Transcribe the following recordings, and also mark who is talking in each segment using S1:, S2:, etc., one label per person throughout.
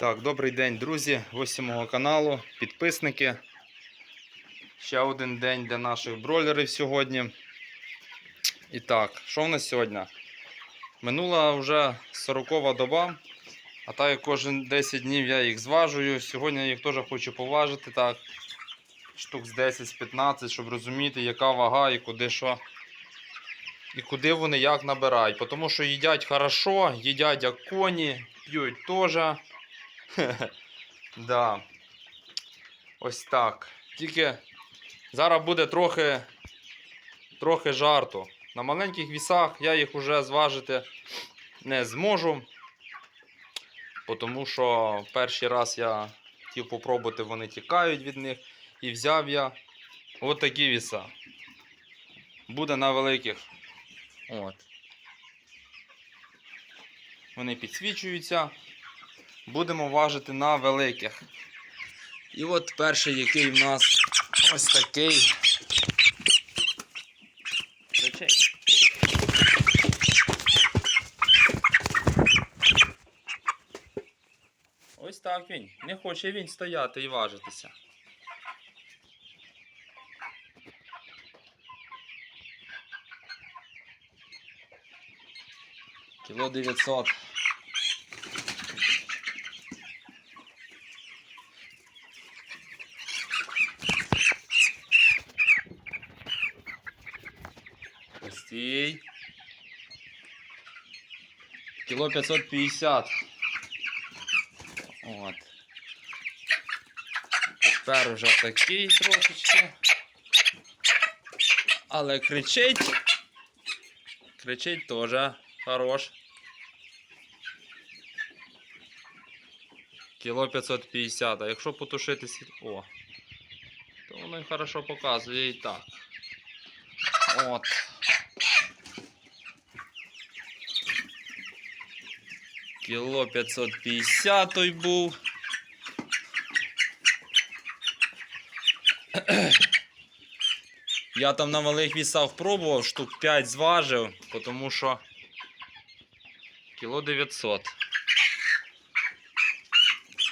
S1: Так, добрий день, друзі, гості мого каналу, підписники. Ще один день для наших бройлерів сьогодні. І так, що в нас сьогодні? Минула вже 40 доба, а так кожен 10 днів я їх зважую. Сьогодні я їх теж хочу поважити, так, штук з 10-15, щоб розуміти, яка вага і куди що. І куди вони як набирають. Тому що їдять хорошо, їдять як коні, п'ють теж. да. Ось так. Тільки зараз буде трохи, трохи жарту. На маленьких вісах я їх вже зважити не зможу. Тому що перший раз я хотів попробувати, вони тікають від них. І взяв я от такі віса. Буде на великих. От. Вони підсвічуються будемо важити на великих. І от перший, який в нас ось такий. Ось так він. Не хоче він стояти і важитися. Кіло 900. Стій. Кіло 550. От. Тепер вже такий трошечки. Але кричить. Кричить теж хорош. Кіло 550. А якщо потушити. О. То воно і хорошо показує і так. От. Кіло 550 той був. Я там на малих вісах пробував, штук 5 зважив, тому що кіло 900.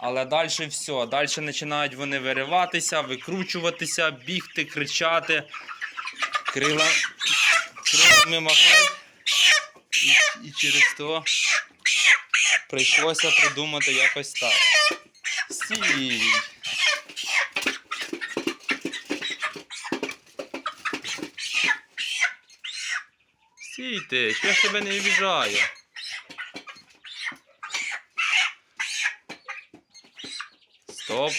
S1: Але далі все. Далі починають вони вириватися, викручуватися, бігти, кричати, крила, крилами махати. І, і через то прийшлося придумати якось так. Сій. Стійте, що я ж тебе не обіжаю. Стоп.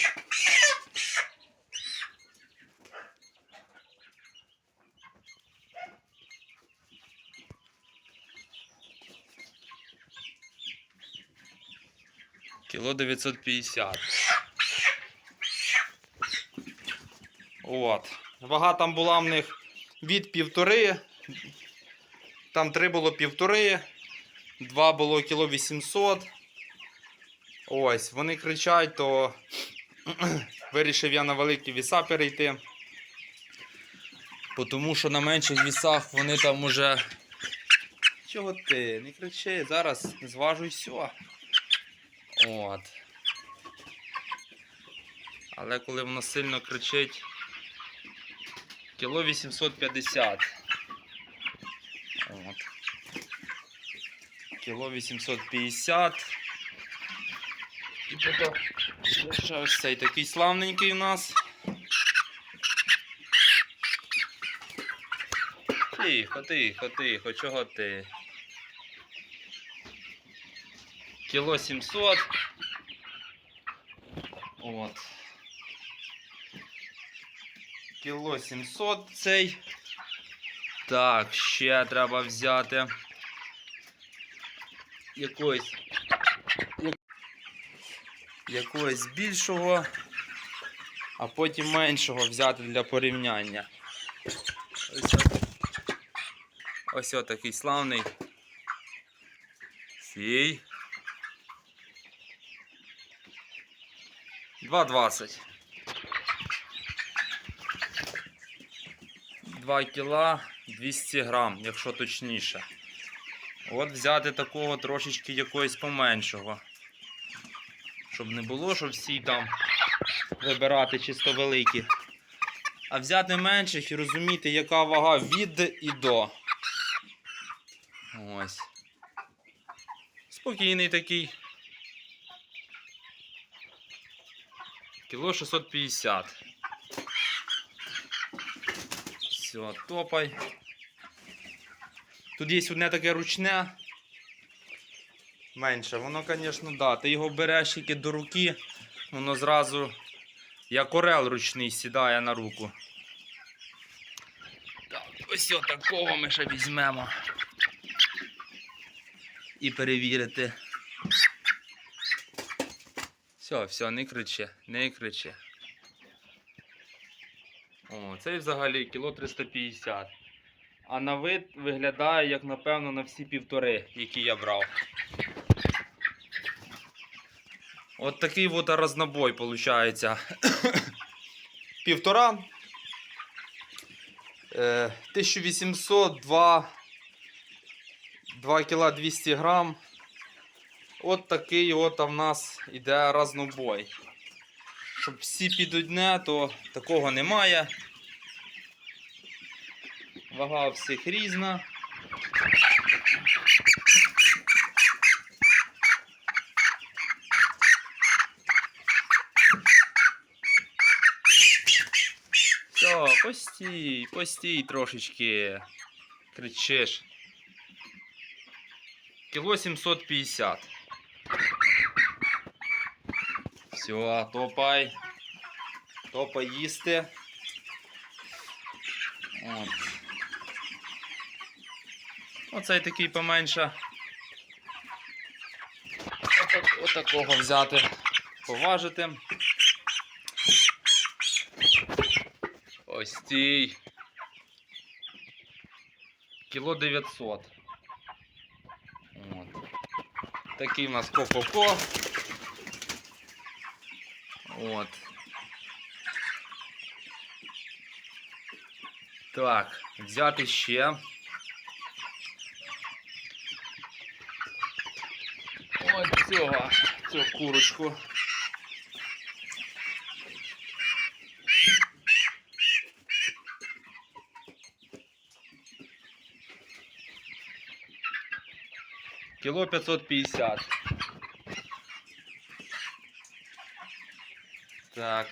S1: Кіло 950. От. Вага там була в них від півтори. Там три було півтори. Два було кіло 800. Ось, вони кричать, то вирішив я на великі віса перейти. Тому що на менших вісах вони там уже. Чого ти? Не кричи, зараз зважуй все. От. Але коли воно сильно кричить, кіло 850. От. Кіло 850. І потім ще ось цей такий славненький у нас. Тихо, тихо, тихо, чого ти? Кіло 700. От. Кіло 700 цей. Так, ще треба взяти якогось як- якогось більшого, а потім меншого взяти для порівняння. Ось, от- ось отакий славний. Сій. 2,20. 2 кіла 200 грам, якщо точніше. От взяти такого трошечки якогось поменшого. Щоб не було, щоб всі там вибирати чисто великі. А взяти менших і розуміти, яка вага від і до. Ось. Спокійний такий. Кіло 650. Все, топай. Тут є одне таке ручне. Менше. Воно, звісно, да. Ти його береш тільки до руки, воно зразу, як орел ручний, сідає на руку. Так, ось такого ми ще візьмемо. І перевірити. Все, все, не кричи, не кричи. О, цей взагалі кіло 350. А на вид виглядає, як напевно, на всі півтори, які я брав. От такий от разнобой виходить. Півтора. Е, 1800, 2, 2 кіла 200 грам. От такий от в нас іде разнобой. Щоб всі під одне, то такого немає. Вага у всіх різна. Все, постій, постій трошечки. Кричиш. Кіло 750. Все, топай. Топай їсти. От. Оцей такий поменше. Отак, отакого взяти, поважити. Ось стій. Кіло 900. От. Такий у нас кококо. От. Так, взяти ще. Ось цього, цю курочку. Кіло 550. Так.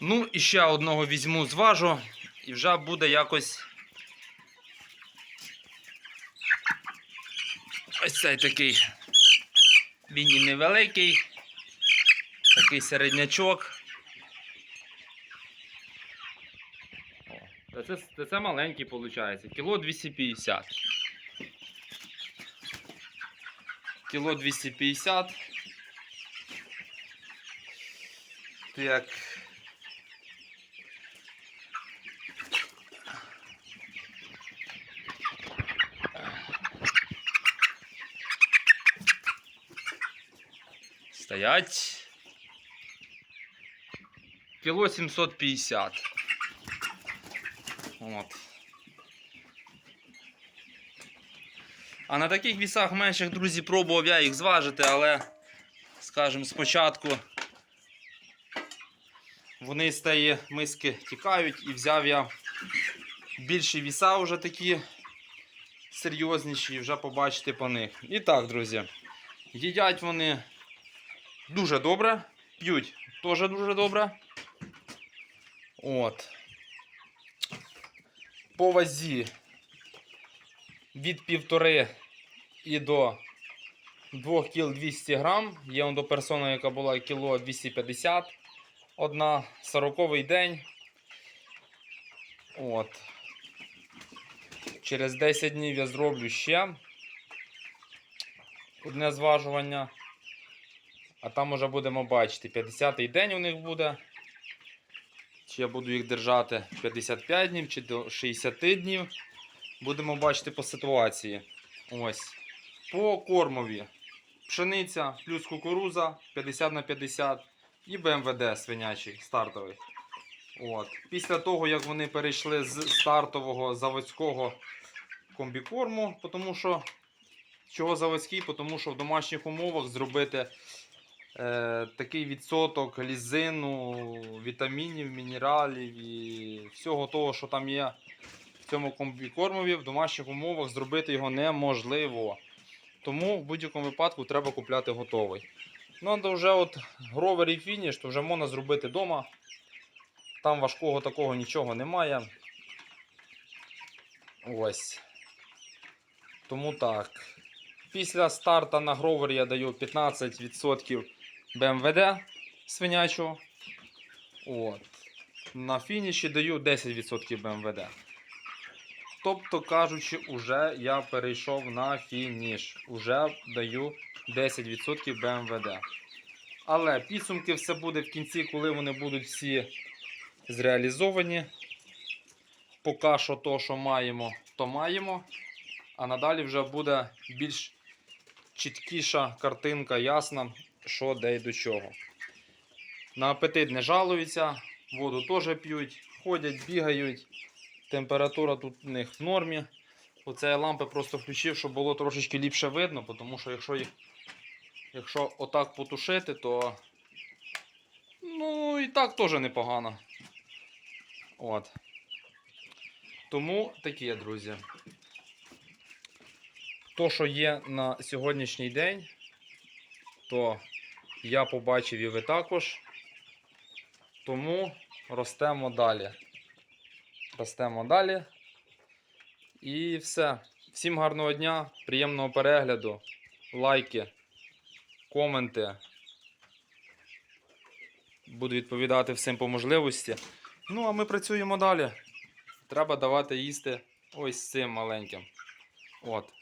S1: Ну, і ще одного візьму, зважу, і вже буде якось. Ось цей такий. Він і невеликий. Такий середнячок. Це, та це маленький виходить. Кіло 250. Кіло 250. Так. Стоять. Кіло 750. От. А на таких вісах менших, друзі, пробував я їх зважити, але, скажімо, спочатку вони з тієї миски тікають і взяв я більші віса вже такі серйозніші, вже побачите по них. І так, друзі, їдять вони дуже добре, п'ють теж дуже добре. От. По вазі від півтори і до 2 кіл 200 грам. Є до персони, яка була кіло 250. Одна 40 день. От. Через 10 днів я зроблю ще одне зважування. А там уже будемо бачити, 50-й день у них буде. Чи я буду їх держати 55 днів, чи до 60 днів. Будемо бачити по ситуації. Ось. По кормові. Пшениця плюс кукуруза 50 на 50 і БМВД свинячий стартовий. От. Після того, як вони перейшли з стартового заводського комбікорму, тому що Чого заводський? Тому що в домашніх умовах зробити е, такий відсоток лізину, вітамінів, мінералів і всього того, що там є в цьому комбікормові, в домашніх умовах зробити його неможливо. Тому в будь-якому випадку треба купляти готовий. Ну, а вже от гровер і фініш, то вже можна зробити вдома. Там важкого такого нічого немає. Ось. Тому так. Після старта на гровер я даю 15% БМВД свинячого. От. На фініші даю 10% БМВД. Тобто кажучи, уже я перейшов на фініш. Уже даю 10% БМВД. Але підсумки все буде в кінці, коли вони будуть всі зреалізовані. Поки що то, що маємо, то маємо. А надалі вже буде більш чіткіша картинка, ясна, що де й до чого. На апетит не жалуються, воду теж п'ють, ходять, бігають. Температура тут у них в нормі. Оце я лампи просто включив, щоб було трошечки ліпше видно, тому що якщо їх якщо отак потушити, то ну і так теж непогано. От. Тому такі, друзі. То, що є на сьогоднішній день, то я побачив і ви також. Тому ростемо далі. Ростемо далі. І все. Всім гарного дня, приємного перегляду, лайки, коменти. Буду відповідати всім по можливості. Ну, а ми працюємо далі. Треба давати їсти ось цим маленьким. От.